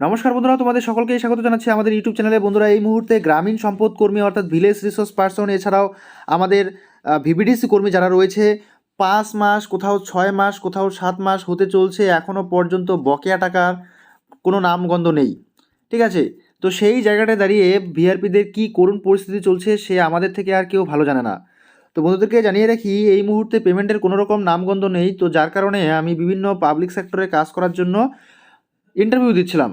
নমস্কার বন্ধুরা, তোমাদের সকলকে স্বাগত জানাচ্ছি আমাদের ইউটিউব চ্যানেলে। বন্ধুরা, এই মুহূর্তে গ্রামীণ সম্পদ কর্মী অর্থাৎ ভিলেজ রিসোর্স পার্সন, এছাড়াও আমাদের ভিবিডিসি কর্মী যারা রয়েছে, পাঁচ মাস, কোথাও ছয় মাস, কোথাও সাত মাস হতে চলছে এখনও পর্যন্ত বকেয়া টাকার কোনো নামগন্ধ নেই। ঠিক আছে? তো সেই জায়গাটায় দাঁড়িয়ে ভিআরপিদের কী করুণ পরিস্থিতি চলছে, সে আমাদের থেকে আর কেউ ভালো জানে না। তো বন্ধুদেরকে জানিয়ে রাখি, এই মুহূর্তে পেমেন্টের কোনো রকম নামগন্ধ নেই। তো যার কারণে আমি বিভিন্ন পাবলিক সেক্টরে কাজ করার জন্য ইন্টারভিউ দিচ্ছিলাম।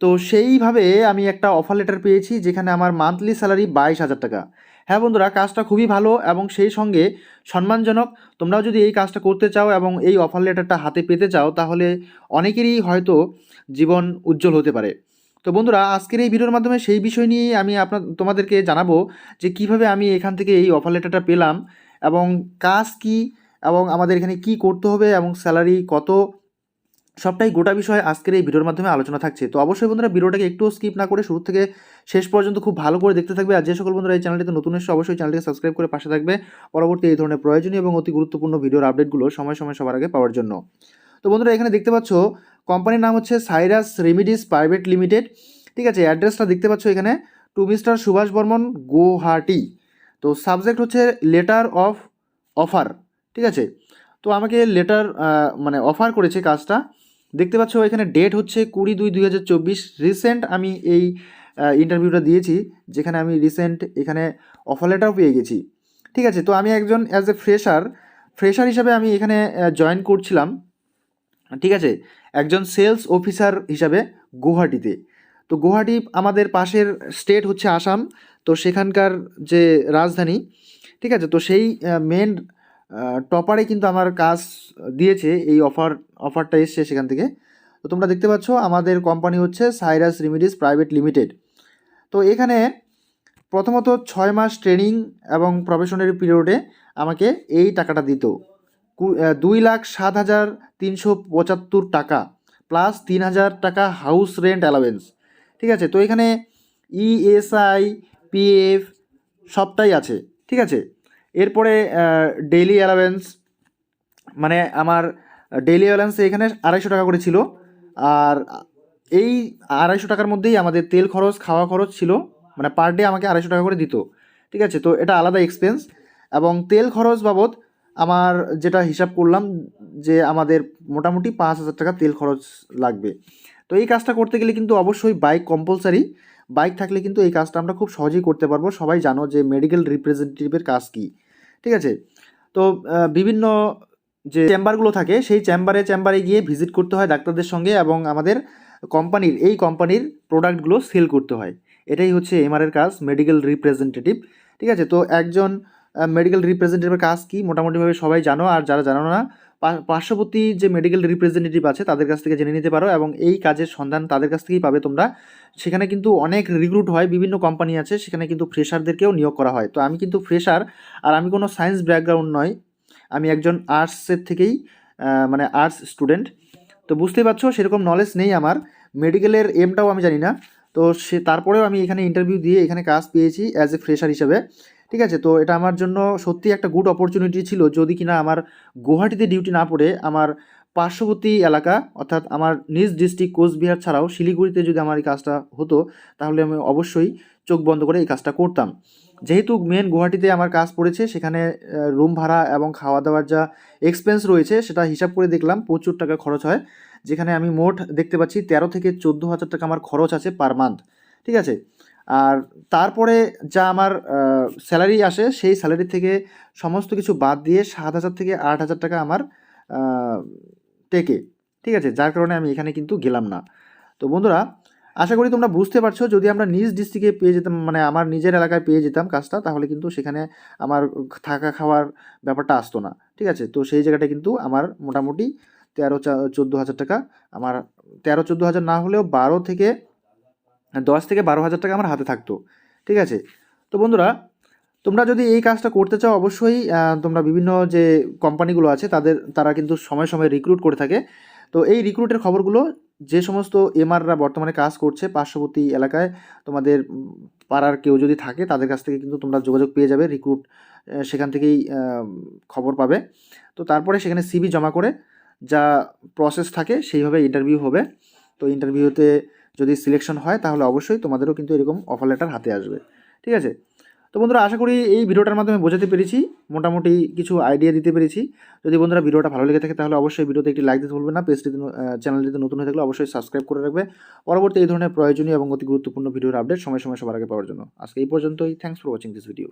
তো সেইভাবে আমি একটা অফার লেটার পেয়েছি যেখানে আমার মান্থলি স্যালারি বাইশ হাজার টাকা। হ্যাঁ বন্ধুরা, কাজটা খুবই ভালো এবং সেই সঙ্গে সম্মানজনক। তোমরাও যদি এই কাজটা করতে চাও এবং এই অফার লেটারটা হাতে পেতে চাও, তাহলে অনেকেরই হয়তো জীবন উজ্জ্বল হতে পারে। তো বন্ধুরা, আজকের এই ভিডিওর মাধ্যমে সেই বিষয় নিয়ে আমি আপনার তোমাদেরকে জানাব যে কীভাবে আমি এখান থেকে এই অফার লেটারটা পেলাম এবং কাজ কি এবং আমাদের এখানে কি করতে হবে এবং স্যালারি কত সবটাই গোটা বিষয়ে আজকের এই ভিডিওর মাধ্যমে আলোচনা থাকছে। তো অবশ্যই বন্ধুরা ভিডিওটাকে একটু স্কিপ না করে শুরু থেকে শেষ পর্যন্ত খুব ভালো করে দেখতে থাকবে। আর যে সকল বন্ধুরা এই চ্যানেলটিতে নতুন এসে অবশ্যই চ্যানেলটিকে সাবস্ক্রাইব করে পাশে থাকবে। পরবর্তী এই ধরনের প্রয়োজনীয় এবং অতি গুরুত্বপূর্ণ ভিডিওর আপডেটগুলো সময় সময় সবার আগে পাওয়ার জন্য। তো বন্ধুরা এখানে দেখতে পাচ্ছ কোম্পানির নাম হচ্ছে সাইরাস রেমিডিস প্রাইভেট লিমিটেড ঠিক আছে অ্যাড্রেসটা দেখতে পাচ্ছ এখানে। টু মিস্টার সুভাষ বর্মন গুয়াহাটি তো সাবজেক্ট হচ্ছে লেটার অফ অফার ঠিক আছে? তো আমাকে লেটার মানে অফার করেছে কাজটা। দেখতে পাচ্ছ, এখানে ডেট হচ্ছে কুড়ি দুই দুই হাজার চব্বিশ। রিসেন্ট আমি এই ইন্টারভিউটা দিয়েছি, যেখানে আমি রিসেন্ট এখানে অফার লেটারও পেয়ে গেছি। ঠিক আছে, তো আমি একজন অ্যাজ এ ফ্রেশার ফ্রেশার হিসাবে আমি এখানে জয়েন করছিলাম। ঠিক আছে, একজন সেলস অফিসার হিসাবে গুয়াহাটিতে। তো গুয়াহাটি আমাদের পাশের স্টেট হচ্ছে আসাম, তো সেখানকার যে রাজধানী, ঠিক আছে, তো সেই মেন টপারে কিন্তু আমার কাজ দিয়েছে, এই অফার অফারটা এসছে সেখান থেকে। তো তোমরা দেখতে পাচ্ছ, আমাদের কোম্পানি হচ্ছে সাইরাস রিমিডিস প্রাইভেট লিমিটেড তো এখানে প্রথমত ছয় মাস ট্রেনিং এবং প্রফেশনারি পিরিয়ডে আমাকে এই টাকাটা দিত। দুই লাখ সাত হাজার তিনশো পঁচাত্তর টাকা প্লাস তিন হাজার টাকা হাউস রেন্ট অ্যালাওয়েন্স ঠিক আছে? তো এখানে E ইএসআই পিএফ সবটাই আছে। ঠিক আছে? এরপরে ডেইলি অ্যালাওয়েন্স মানে আমার ডেইলি অ্যালাওয়েন্স এখানে আড়াইশো টাকা করে ছিল। আর এই আড়াইশো টাকার মধ্যেই আমাদের তেল খরচ, খাওয়া খরচ ছিল। মানে পার ডে আমাকে আড়াইশো টাকা করে দিত। ঠিক আছে? তো এটা আলাদা এক্সপেন্স এবং তেল খরচ বাবদ আমার যেটা হিসাব করলাম যে আমাদের মোটামুটি পাঁচ হাজার টাকা তেল খরচ লাগবে। তো এই কাজটা করতে গেলে কিন্তু অবশ্যই বাইক কম্পালসারি বাইক থাকলে কিন্তু এই কাজটা আমরা খুব সহজেই করতে পারব। সবাই জানো যে মেডিকেল রিপ্রেজেন্টেটিভের কাজ কী। ঠিক আছে? তো বিভিন্ন যে চেম্বারগুলো থাকে, সেই চেম্বারে চেম্বারে গিয়ে ভিজিট করতে হয় ডাক্তারদের সঙ্গে এবং আমাদের কোম্পানির এই কোম্পানির প্রোডাক্টগুলো সেল করতে হয়। এটাই হচ্ছে এমআরের কাজ মেডিকেল রিপ্রেজেন্টেটিভ ঠিক আছে? তো একজন মেডিকেল রিপ্রেজেন্টেটিভের কাজ কি? মোটামুটিভাবে সবাই জানো, আর যারা জানো না পার্শ্ববর্তী যে মেডিকেল রিপ্রেজেন্টেটিভ আছে, তাদের কাছ থেকে জেনে নিতে পারো এবং এই কাজের সন্ধান তাদের কাছ থেকেই পাবে তোমরা। সেখানে কিন্তু অনেক রিক্রুট হয়, বিভিন্ন কোম্পানি আছে, সেখানে কিন্তু ফ্রেশারদেরকেও নিয়োগ করা হয়। তো আমি কিন্তু ফ্রেশার আর আমি কোনো সায়েন্স ব্যাকগ্রাউন্ড নয়। আমি একজন আর্টসের থেকেই মানে আর্টস স্টুডেন্ট তো বুঝতেই পারছ, সেরকম নলেজ নেই আমার। মেডিকেলের এমটাও আমি জানি না। তো সে, তারপরেও আমি এখানে ইন্টারভিউ দিয়ে এখানে কাজ পেয়েছি অ্যাজ এ ফ্রেশার হিসেবে। ঠিক আছে? তো এটা আমার জন্য সত্যি একটা গুড অপরচুনিটি ছিল যদি কিনা আমার গুয়াহাটিতে ডিউটি না পড়ে আমার পার্শ্ববর্তী এলাকা অর্থাৎ আমার নিজ ডিস্ট্রিক্ট কোচবিহার ছাড়াও শিলিগুড়িতে যদি আমার এই কাজটা হতো, তাহলে আমি অবশ্যই চোখ বন্ধ করে এই কাজটা করতাম। যেহেতু মেন গুয়াহাটিতে আমার কাজ পড়েছে, সেখানে রুম ভাড়া এবং খাওয়া দাওয়ার যা এক্সপেন্স রয়েছে, সেটা হিসাব করে দেখলাম, প্রচুর টাকা খরচ হয়। যেখানে আমি মোট দেখতে পাচ্ছি তেরো থেকে চোদ্দ হাজার টাকা আমার খরচ আছে পার মান্থ ঠিক আছে? আর তারপরে যা আমার স্যালারি আসে, সেই স্যালারি থেকে সমস্ত কিছু বাদ দিয়ে সাত হাজার থেকে আট হাজার টাকা আমার টেকে ঠিক আছে? যার কারণে আমি এখানে কিন্তু গেলাম না। তো বন্ধুরা, আশা করি তোমরা বুঝতে পারছ, যদি আমরা নিজ ডিস্ট্রিক্টে পেয়ে যেতাম মানে আমার নিজের এলাকায় পেয়ে যেতাম কাজটা, তাহলে কিন্তু সেখানে আমার থাকা খাওয়ার ব্যাপারটা আসতো না, ঠিক আছে? তো সেই জায়গাটা কিন্তু আমার মোটামুটি তেরো চোদ্দ হাজার টাকা, আমার তেরো চোদ্দ হাজার না হলেও বারো থেকে দশ থেকে বারো হাজার টাকা আমার হাতে থাকতো। ঠিক আছে? তো বন্ধুরা, তোমরা যদি এই কাজটা করতে চাও, অবশ্যই তোমরা বিভিন্ন যে কোম্পানিগুলো আছে, তাদের, তারা কিন্তু সময় সময় রিক্রুট করে থাকে। তো এই রিক্রুটের খবরগুলো, যে সমস্ত এমআররা বর্তমানে কাজ করছে পার্শ্ববর্তী এলাকায়, তোমাদের পাড়ার কেউ যদি থাকে, তাদের কাছ থেকে কিন্তু তোমরা যোগাযোগ পেয়ে যাবে রিক্রুট সেখান থেকেই খবর পাবে। তো তারপরে সেখানে সিবি জমা করে যা প্রসেস থাকে, সেইভাবে ইন্টারভিউ হবে। তো ইন্টারভিউতে যদি সিলেকশন হয়, তাহলে অবশ্যই তোমাদেরও কিন্তু এরকম অফার লেটার হাতে আসবে। ঠিক আছে? তো বন্ধুরা, আশা করি এই ভিডিওটার মাধ্যমে বোঝাতে পেরেছি, মোটামুটি কিছু আইডিয়া দিতে পেরেছি। যদি বন্ধুরা ভিডিওটা ভালো লেগে থাকে, তাহলে অবশ্যই ভিডিওতে একটি লাইক দিতে ভুলবে না পেজটিতে চ্যানেলটিতে নতুন হয়ে থাকলে অবশ্যই সাবস্ক্রাইব করে রাখবে। পরবর্তী এই ধরনের প্রয়োজনীয় এবং অতি গুরুত্বপূর্ণ ভিডিওর আপডেট সময় সময় সবার আগে পাওয়ার জন্য। আজকে এই পর্যন্তই thanks for watching this video